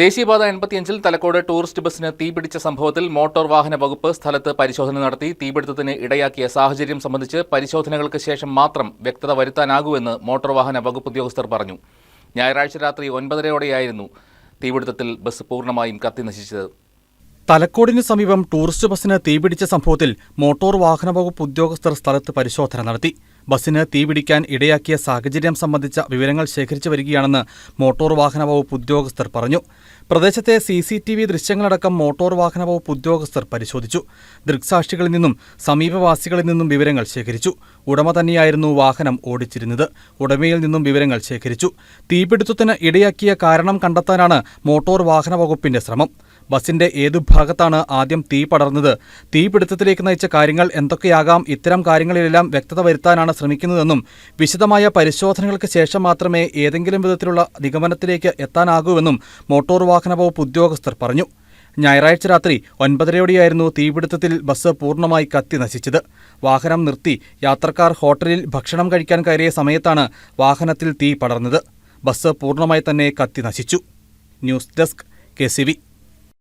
ദേശീയപാത എൺപത്തിയഞ്ചിൽ തലക്കോട് ടൂറിസ്റ്റ് ബസ്സിന് തീപിടിച്ച സംഭവത്തിൽ മോട്ടോർ വാഹന വകുപ്പ് സ്ഥലത്ത് പരിശോധന നടത്തി തീപിടുത്തത്തിന് ഇടയാക്കിയ സാഹചര്യം സംബന്ധിച്ച് പരിശോധനകൾക്ക് ശേഷം മാത്രം വ്യക്തത വരുത്താനാകൂവെന്ന് മോട്ടോർ വാഹന വകുപ്പ് ഉദ്യോഗസ്ഥർ പറഞ്ഞു. ഞായറാഴ്ച രാത്രി ഒൻപതരയോടെയായിരുന്നു തീപിടുത്തത്തിൽ ബസ് പൂർണമായും കത്തിനശിച്ചത് തലക്കോടിന് സമീപം ടൂറിസ്റ്റ് ബസ്സിന് തീപിടിച്ച സംഭവത്തിൽ മോട്ടോർ വാഹന വകുപ്പ് ഉദ്യോഗസ്ഥർ സ്ഥലത്ത് പരിശോധന നടത്തി. ബസ്സിന് തീപിടിക്കാൻ ഇടയാക്കിയ സാഹചര്യം സംബന്ധിച്ച വിവരങ്ങൾ ശേഖരിച്ചു വരികയാണെന്ന് മോട്ടോർ വാഹന വകുപ്പ് ഉദ്യോഗസ്ഥർ പറഞ്ഞു. പ്രദേശത്തെ സി സി ടി വി ദൃശ്യങ്ങളടക്കം മോട്ടോർ വാഹന വകുപ്പ് ഉദ്യോഗസ്ഥർ പരിശോധിച്ചു. ദൃക്സാക്ഷികളിൽ നിന്നും സമീപവാസികളിൽ നിന്നും വിവരങ്ങൾ ശേഖരിച്ചു. ഉടമ തന്നെയായിരുന്നു വാഹനം ഓടിച്ചിരുന്നത്. ഉടമയിൽ നിന്നും വിവരങ്ങൾ ശേഖരിച്ചു. തീപിടുത്തത്തിന് ഇടയാക്കിയ കാരണം കണ്ടെത്താനാണ് മോട്ടോർ വാഹന വകുപ്പിന്റെ ശ്രമം. ബസിന്റെ ഏതു ഭാഗത്താണ് ആദ്യം തീ പടർന്നത്? തീപിടുത്തത്തിലേക്ക് നയിച്ച കാര്യങ്ങൾ എന്തൊക്കെയാകാം? ഇത്തരം കാര്യങ്ങളിലെല്ലാം വ്യക്തത വരുത്താനാണ് ശ്രമിക്കുന്നതെന്നും വിശദമായ പരിശോധനകൾക്ക് ശേഷം മാത്രമേ ഏതെങ്കിലും വിധത്തിലുള്ള നിഗമനത്തിലേക്ക് എത്താനാകൂവെന്നും മോട്ടോർ വാഹന വകുപ്പ് ഉദ്യോഗസ്ഥർ പറഞ്ഞു. ഞായറാഴ്ച രാത്രി ഒൻപതരയോടെയായിരുന്നു തീപിടുത്തത്തിൽ ബസ് പൂർണമായി കത്തി നശിച്ചത്. വാഹനം നിർത്തി യാത്രക്കാർ ഹോട്ടലിൽ ഭക്ഷണം കഴിക്കാൻ കയറിയ സമയത്താണ് വാഹനത്തിൽ തീ പടർന്നത്. ബസ് പൂർണമായി തന്നെ കത്തി നശിച്ചു. News desk K